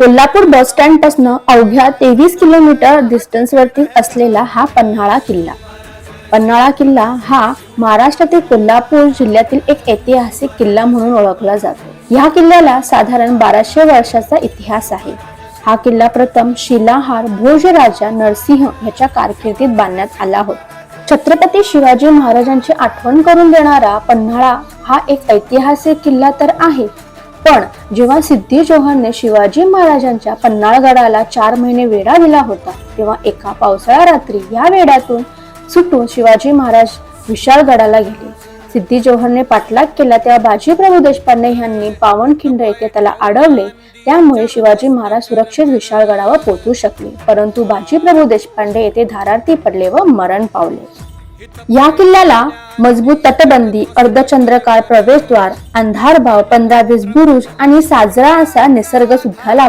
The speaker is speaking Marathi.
कोल्हापूर बस स्टँडपासून अवघ्या तेवीस किलोमीटर डिस्टन्स वरती असलेला हा पन्हाळा किल्ला. पन्हाळा किल्ला हा महाराष्ट्रातील कोल्हापूर जिल्ह्यातील एक ऐतिहासिक किल्ला म्हणून ओळखला जातो. ह्या किल्ल्याला साधारण बाराशे वर्षाचा इतिहास आहे. हा किल्ला प्रथम शिलाहार भोज राजा नरसिंह याच्या कारकिर्दीत बांधण्यात आला होता. छत्रपती शिवाजी महाराजांची आठवण करून देणारा पन्हाळा हा एक ऐतिहासिक किल्ला तर आहे पण जेव्हा सिद्धी चौहानने शिवाजी महाराजांच्या पन्हाळगडाला चार महिने वेढा दिला होता तेव्हा एका पावसाळा रात्री या वेढ्यातून सुटून शिवाजी महाराज विशाळगडाला गेले. सिद्धी चौहानने पाठलाग केला तेव्हा बाजीप्रभू देशपांडे यांनी पावनखिंड येथे त्याला अडवले त्यामुळे शिवाजी महाराज सुरक्षित विशाळगडावर पोहोचू शकले परंतु बाजीप्रभू देशपांडे येथे धारार्थी पडले व मरण पावले. या किल्ल्याला मजबूत तटबंदी अर्धचंद्रकार प्रवेशद्वार अंधारभाव पंधरा वीस बुरुज आणि साजरा असा निसर्ग सुद्धा लाभ